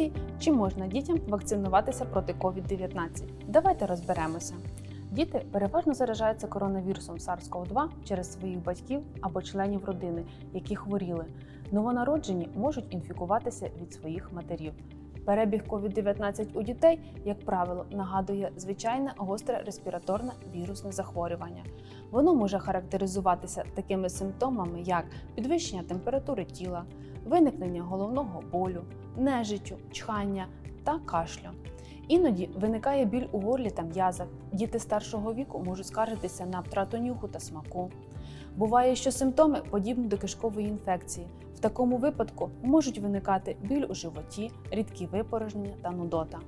вакцинації, чи можна дітям вакцинуватися проти COVID-19. Давайте розберемося. Діти переважно заражаються коронавірусом SARS-CoV-2 через своїх батьків або членів родини, які хворіли. Новонароджені можуть інфікуватися від своїх матерів. Перебіг COVID-19 у дітей, як правило, нагадує звичайне гостре респіраторне вірусне захворювання. Воно може характеризуватися такими симптомами, як підвищення температури тіла, виникнення головного болю, нежиттю, чхання та кашлю. Іноді виникає біль у горлі та м'язах. Діти старшого віку можуть скаржитися на втрату нюху та смаку. Буває, що симптоми подібні до кишкової інфекції. В такому випадку можуть виникати біль у животі, рідкі випорожнення та нудота.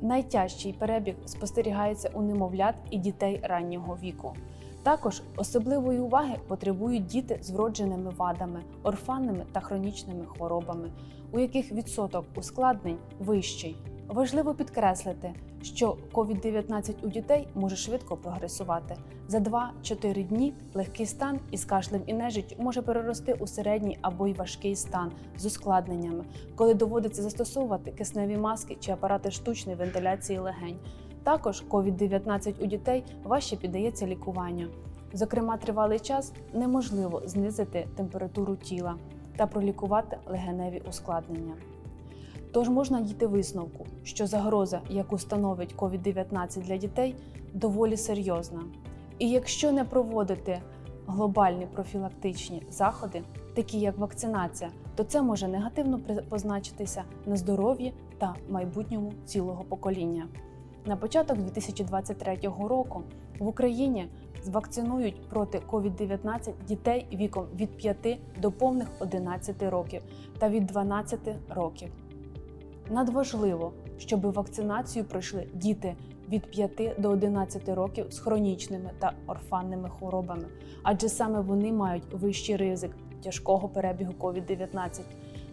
Найтяжчий перебіг спостерігається у немовлят і дітей раннього віку. Також особливої уваги потребують діти з вродженими вадами, орфанними та хронічними хворобами, у яких відсоток ускладнень вищий. Важливо підкреслити, що COVID-19 у дітей може швидко прогресувати. За 2-4 дні легкий стан із кашлем і нежиттю може перерости у середній або й важкий стан з ускладненнями, коли доводиться застосовувати кисневі маски чи апарати штучної вентиляції легень. Також COVID-19 у дітей важче піддається лікуванню. Зокрема, тривалий час неможливо знизити температуру тіла та пролікувати легеневі ускладнення. Тож можна дійти висновку, що загроза, яку становить COVID-19 для дітей, доволі серйозна. І якщо не проводити глобальні профілактичні заходи, такі як вакцинація, то це може негативно позначитися на здоров'ї та майбутньому цілого покоління. На початок 2023 року в Україні вакцинують проти COVID-19 дітей віком від 5 до повних 11 років та від 12 років. Надважливо, щоб вакцинацію пройшли діти від 5 до 11 років з хронічними та орфанними хворобами, адже саме вони мають вищий ризик тяжкого перебігу COVID-19.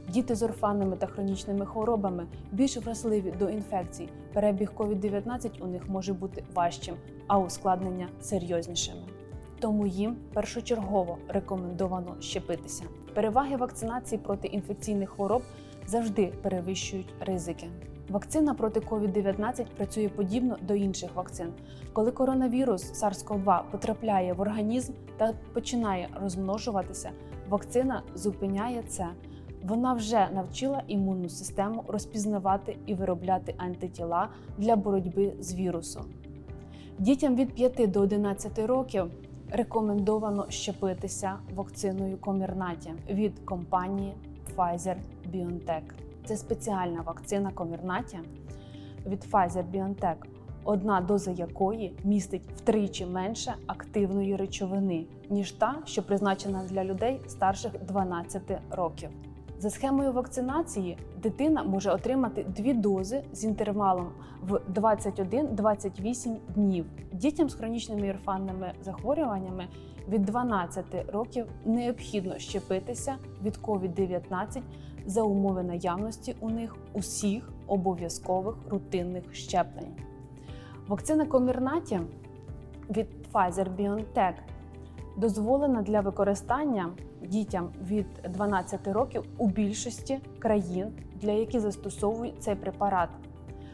Діти з орфанними та хронічними хворобами більш вразливі до інфекцій. Перебіг COVID-19 у них може бути важчим, а ускладнення серйознішими. Тому їм першочергово рекомендовано щепитися. Переваги вакцинації проти інфекційних хвороб завжди перевищують ризики. Вакцина проти COVID-19 працює подібно до інших вакцин. Коли коронавірус SARS-CoV-2 потрапляє в організм та починає розмножуватися, вакцина зупиняє це. Вона вже навчила імунну систему розпізнавати і виробляти антитіла для боротьби з вірусом. Дітям від 5 до 11 років рекомендовано щепитися вакциною Комірнаті від компанії Pfizer-BioNTech. Це спеціальна вакцина Комірнаті від Pfizer-BioNTech, одна доза якої містить втричі менше активної речовини, ніж та, що призначена для людей старших 12 років. За схемою вакцинації дитина може отримати дві дози з інтервалом в 21-28 днів. Дітям з хронічними і орфанними захворюваннями від 12 років необхідно щепитися від COVID-19 за умови наявності у них усіх обов'язкових рутинних щеплень. Вакцина Комірнаті від Pfizer-BioNTech дозволена для використання дітям від 12 років у більшості країн, для яких застосовують цей препарат.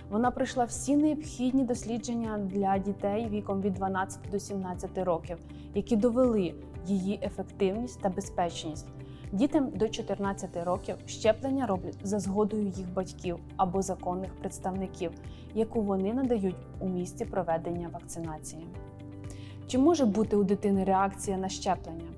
Вона пройшла всі необхідні дослідження для дітей віком від 12 до 17 років, які довели її ефективність та безпечність. Дітям до 14 років щеплення роблять за згодою їх батьків або законних представників, яку вони надають у місці проведення вакцинації. Чи може бути у дитини реакція на щеплення?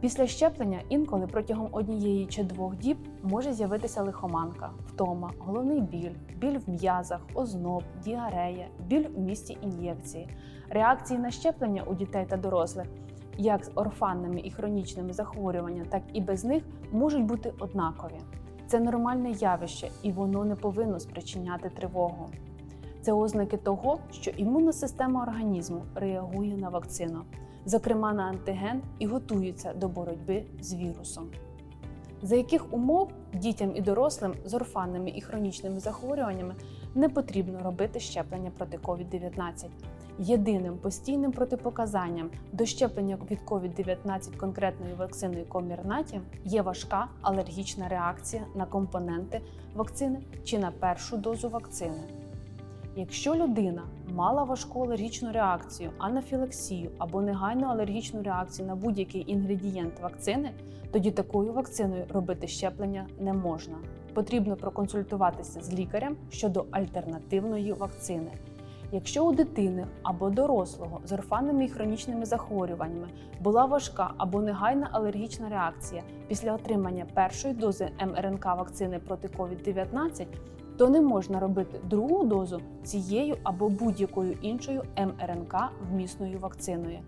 Після щеплення інколи протягом однієї чи двох діб може з'явитися лихоманка, втома, головний біль, біль в м'язах, озноб, діарея, біль у місці ін'єкції. Реакції на щеплення у дітей та дорослих, як з орфанними і хронічними захворюваннями, так і без них, можуть бути однакові. Це нормальне явище, і воно не повинно спричиняти тривогу. Це ознаки того, що імунна система організму реагує на вакцину, зокрема на антиген, і готується до боротьби з вірусом. За яких умов дітям і дорослим з орфанними і хронічними захворюваннями не потрібно робити щеплення проти COVID-19? Єдиним постійним протипоказанням до щеплення від COVID-19 конкретною вакциною Комірнаті є важка алергічна реакція на компоненти вакцини чи на першу дозу вакцини. Якщо людина мала важку алергічну реакцію, анафілаксію або негайну алергічну реакцію на будь-який інгредієнт вакцини, тоді такою вакциною робити щеплення не можна. Потрібно проконсультуватися з лікарем щодо альтернативної вакцини. Якщо у дитини або дорослого з орфанними і хронічними захворюваннями була важка або негайна алергічна реакція після отримання першої дози МРНК вакцини проти COVID-19, то не можна робити другу дозу цією або будь-якою іншою МРНК вмісною вакциною.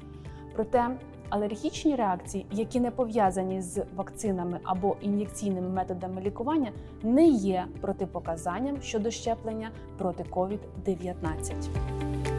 Проте алергічні реакції, які не пов'язані з вакцинами або ін'єкційними методами лікування, не є протипоказанням щодо щеплення проти COVID-19.